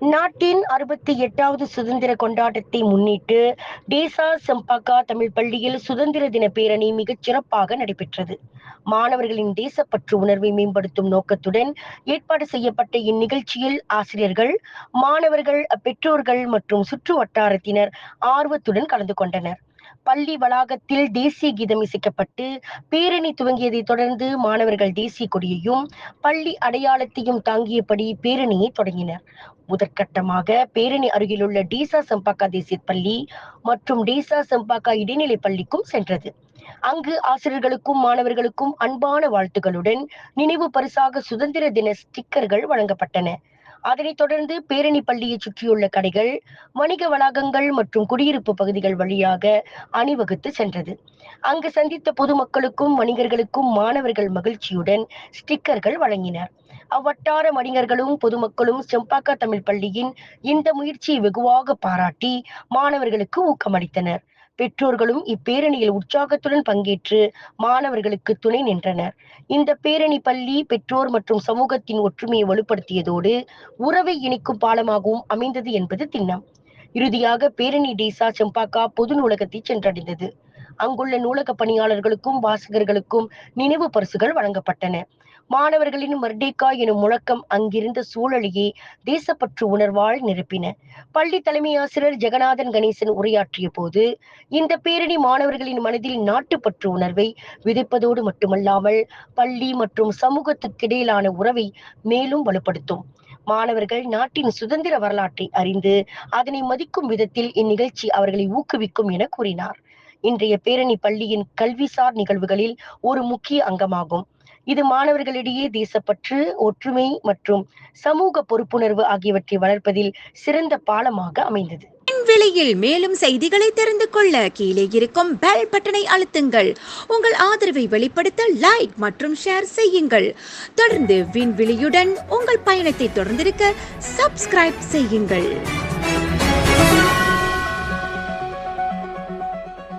நாட்டின் அறுபத்தி எட்டாவது சுதந்திர கொண்டாட்டத்தை முன்னிட்டு டேசா செம்பாக்கா தமிழ் பள்ளியில் சுதந்திர தின பேரணி மிகச் சிறப்பாக நடைபெற்றது. மாணவர்களின் தேசப்பற்று உணர்வை மேம்படுத்தும் நோக்கத்துடன் ஏற்பாடு செய்யப்பட்ட இந்நிகழ்ச்சியில் ஆசிரியர்கள் மாணவர்கள் பெற்றோர்கள் மற்றும் சுற்று வட்டாரத்தினர் ஆர்வத்துடன் கலந்து கொண்டனர். பள்ளி வளாகத்தில் தேசிய கீதம் இசைக்கப்பட்டு பேரணி துவங்கியதை தொடர்ந்து மாணவர்கள் தேசிய கொடியையும் பள்ளி அடையாளத்தையும் தாங்கியபடி பேரணியை தொடங்கினர். முதற்கட்டமாக பேரணி அருகிலுள்ள டீசா செம்பாக்கா தேசிய பள்ளி மற்றும் டீசா செம்பாக்கா இடைநிலை பள்ளிக்கும் சென்றது. அங்கு ஆசிரியர்களுக்கும் மாணவர்களுக்கும் அன்பான வாழ்த்துக்களுடன் நினைவு பரிசாக சுதந்திர தின ஸ்டிக்கர்கள் வழங்கப்பட்டன. அதனைத் தொடர்ந்து பேரணி பள்ளியை சுற்றியுள்ள கடைகள் வணிக வளாகங்கள் மற்றும் குடியிருப்பு பகுதிகள் வழியாக அணிவகுத்து சென்றது. அங்கு சந்தித்த பொதுமக்களுக்கும் வணிகர்களுக்கும் மாணவர்கள் மகிழ்ச்சியுடன் ஸ்டிக்கர்கள் வழங்கினர். அவ்வட்டார வணிகர்களும் பொதுமக்களும் செம்பாக்கா தமிழ் பள்ளியின் இந்த முயற்சியை வெகுவாக பாராட்டி மாணவர்களுக்கு ஊக்கமளித்தனர். பெற்றோர்களும் இப்பேரணியில் உற்சாகத்துடன் பங்கேற்று மாணவர்களுக்கு துணை நின்றனர். இந்த பேரணி பள்ளி பெற்றோர் மற்றும் சமூகத்தின் ஒற்றுமையை வலுப்படுத்தியதோடு உறவை இணைக்கும் பாலமாகவும் அமைந்தது என்பது திண்ணம். இறுதியாக பேரணி டேசா செம்பாக்கா பொது நூலகத்தை சென்றடைந்தது. அங்குள்ள நூலக பணியாளர்களுக்கும் வாசகர்களுக்கும் நினைவு பரிசுகள் வழங்கப்பட்டன. மாணவர்களின் மர்டேக்கா எனும் முழக்கம் அங்கிருந்த சூழலையே தேசப்பற்று உணர்வால் நிரப்பின. பள்ளி தலைமை ஆசிரியர் ஜெகநாதன் கணேசன் உரையாற்றிய போது இந்த பேரணி மாணவர்களின் மனதில் நாட்டுப்பற்று உணர்வை விதைப்பதோடு மட்டுமல்லாமல் பள்ளி மற்றும் சமூகத்துக்கிடையிலான உறவை மேலும் வலுப்படுத்தும். மாணவர்கள் நாட்டின் சுதந்திர வரலாற்றை அறிந்து அதனை மதிக்கும் விதத்தில் இந்நிகழ்ச்சி அவர்களை ஊக்குவிக்கும் என கூறினார். இன்றைய பேரணி பள்ளியின் கல்விசார் நிகழ்வுகளில் ஒரு முக்கிய அங்கமாகும். இது மாணவர்களிடையே தேசப்பற்று ஒற்றுமை மற்றும் சமூக பொறுப்புணர்வு ஆகியவற்றை வளர்ப்பதில் சிறந்த பாலமாக அமைந்தது. விலையில் மேலும் செய்திகளை தெரிந்து கொள்ள கீழே இருக்கும் பெல் பட்டனை அழுத்துங்கள். உங்கள் ஆதரவை வெளிப்படுத்த லைக் மற்றும் ஷேர் செய்யுங்கள். தொடர்ந்து விண்வெளியுடன் உங்கள் பயணத்தை தொடர்ந்திருக்க சப்ஸ்கிரைப் செய்யுங்கள்.